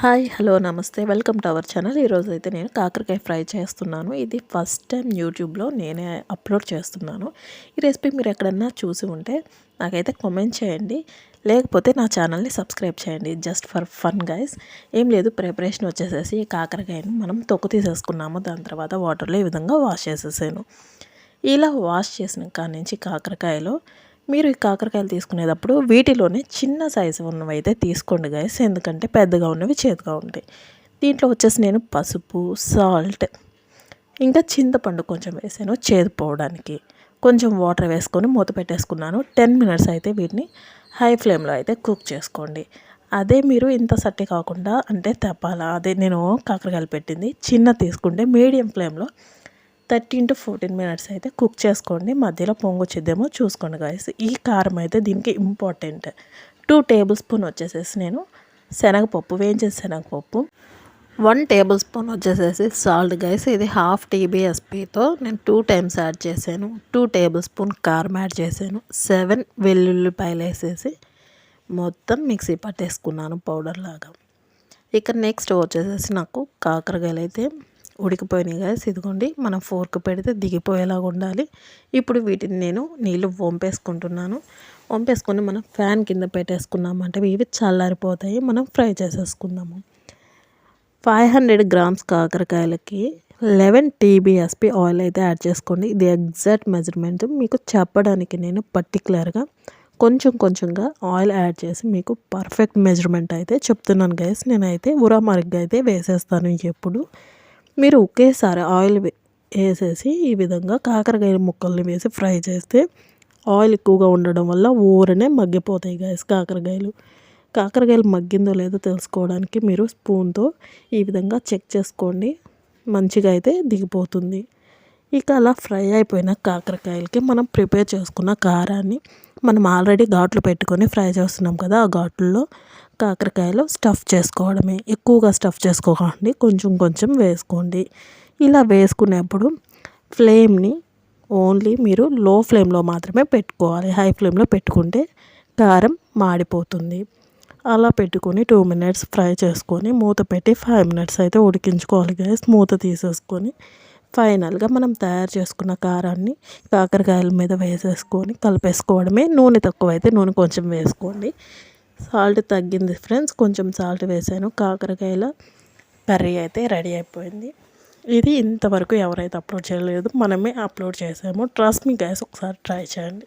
Hi hello నమస్తే. Welcome to our channel. ఈరోజు అయితే నేను కాకరకాయ ఫ్రై చేస్తున్నాను. ఇది ఫస్ట్ టైం యూట్యూబ్లో నేనే అప్లోడ్ చేస్తున్నాను. ఈ రెసిపీ మీరు ఎక్కడన్నా చూసి ఉంటే నాకైతే కామెంట్ చేయండి. లేకపోతే నా ఛానల్ని సబ్స్క్రైబ్ చేయండి. Just for fun guys. ఏం లేదు ప్రిపరేషన్ వచ్చేసేసి ఈ మనం తొక్కు తీసేసుకున్నాము. దాని తర్వాత వాటర్లో ఈ విధంగా వాష్ చేసేసాను. ఇలా వాష్ చేసిన కాడి నుంచి కాకరకాయలో మీరు ఈ కాకరకాయలు తీసుకునేటప్పుడు వీటిలోనే చిన్న సైజు ఉన్నవి అయితే తీసుకోండి గాయస్ ఎందుకంటే పెద్దగా ఉన్నవి చేదుగా ఉంటాయి. దీంట్లో వచ్చేసి నేను పసుపు సాల్ట్ ఇంకా చింతపండు కొంచెం వేసాను చేదుపోవడానికి. కొంచెం వాటర్ వేసుకొని మూత పెట్టేసుకున్నాను. టెన్ మినిట్స్ అయితే వీటిని హై ఫ్లేమ్లో అయితే కుక్ చేసుకోండి. అదే మీరు ఇంత సట్టి కాకుండా అంటే తెప్పాలా? అదే నేను కాకరకాయలు పెట్టింది. చిన్న తీసుకుంటే మీడియం ఫ్లేమ్లో థర్టీన్ టు ఫోర్టీన్ మినిట్స్ అయితే కుక్ చేసుకోండి. మధ్యలో పొంగు వచ్చిద్దేమో చూసుకోండి గాయస్ ఈ కారం అయితే దీనికి ఇంపార్టెంట్ టూ టేబుల్ స్పూన్ వచ్చేసేసి నేను శనగపప్పు వేయించిన శనగపప్పు. వన్ టేబుల్ స్పూన్ వచ్చేసేసి సాల్ట్ గైస్ ఇది హాఫ్ టీబీఎస్పీతో నేను టూ టైమ్స్ యాడ్ చేశాను. టూ టేబుల్ స్పూన్ కారం యాడ్ చేశాను. సెవెన్ వెల్లుల్లిపాయలు వేసేసి మొత్తం మిక్సీ పట్టేసుకున్నాను పౌడర్ లాగా. ఇక నెక్స్ట్ వచ్చేసేసి నాకు కాకరకాయలు అయితే ఉడికిపోయినాయి కదా ఇదిగోండి మనం ఫోర్క్ పెడితే దిగిపోయేలాగా ఉండాలి. ఇప్పుడు వీటిని నేను నీళ్ళు వంపేసుకుంటున్నాను. వంపేసుకొని మనం ఫ్యాన్ కింద పెట్టేసుకున్నామంటే ఇవి చల్లారిపోతాయి. మనం ఫ్రై చేసేసుకుందాము. ఫైవ్ హండ్రెడ్ గ్రామ్స్ కాకరకాయలకి లెవెన్ టీబీఎస్పి ఆయిల్ అయితే యాడ్ చేసుకోండి. ఇది ఎగ్జాక్ట్ మెజర్మెంట్ మీకు చెప్పడానికి నేను పర్టికులర్గా కొంచెం కొంచెంగా ఆయిల్ యాడ్ చేసి మీకు పర్ఫెక్ట్ మెజర్మెంట్ అయితే చెప్తున్నాను గైస్ నేనైతే ఉరామరిగ్గా అయితే వేసేస్తాను ఎప్పుడు. మీరు ఒకేసారి ఆయిల్ వేసేసి ఈ విధంగా కాకరకాయ ముక్కల్ని వేసి ఫ్రై చేస్తే ఆయిల్ ఎక్కువగా ఉండడం వల్ల ఊరనే మగ్గిపోతాయి గాయస్ కాకరకాయలు. కాకరకాయలు మగ్గిందో లేదో తెలుసుకోవడానికి మీరు స్పూన్తో ఈ విధంగా చెక్ చేసుకోండి. మంచిగా అయితే దిగిపోతుంది. ఇక అలా ఫ్రై అయిపోయిన కాకరకాయలకి మనం ప్రిపేర్ చేసుకున్న కారాన్ని మనం ఆల్రెడీ ఘాట్లు పెట్టుకొని ఫ్రై చేస్తున్నాం కదా ఆ ఘాట్లలో కాకరకాయలు స్టఫ్ చేసుకోవడమే. ఎక్కువగా స్టఫ్ చేసుకోకండి. కొంచెం కొంచెం వేసుకోండి. ఇలా వేసుకునేప్పుడు ఫ్లేమ్ని ఓన్లీ మీరు లో ఫ్లేమ్లో మాత్రమే పెట్టుకోవాలి. హై ఫ్లేమ్లో పెట్టుకుంటే కారం మాడిపోతుంది. అలా పెట్టుకొని టూ మినిట్స్ ఫ్రై చేసుకొని మూత పెట్టి ఫైవ్ మినిట్స్ అయితే ఉడికించుకోవాలి. గ్యాస్ మూత తీసేసుకొని ఫైనల్గా మనం తయారు చేసుకున్న కారాన్ని కాకరకాయల మీద వేసేసుకొని కలిపేసుకోవడమే. నూనె తక్కువ అయితే నూనె కొంచెం వేసుకోండి. సాల్ట్ తగ్గింది ఫ్రెండ్స్. కొంచెం సాల్ట్ వేసాను. కాకరకాయల కర్రీ అయితే రెడీ అయిపోయింది. ఇది ఇంతవరకు ఎవరైతే అప్లోడ్ చేయలేదు మనమే అప్లోడ్ చేసాము. ట్రస్ట్ మీ గ్యాస్ ఒకసారి ట్రై చేయండి.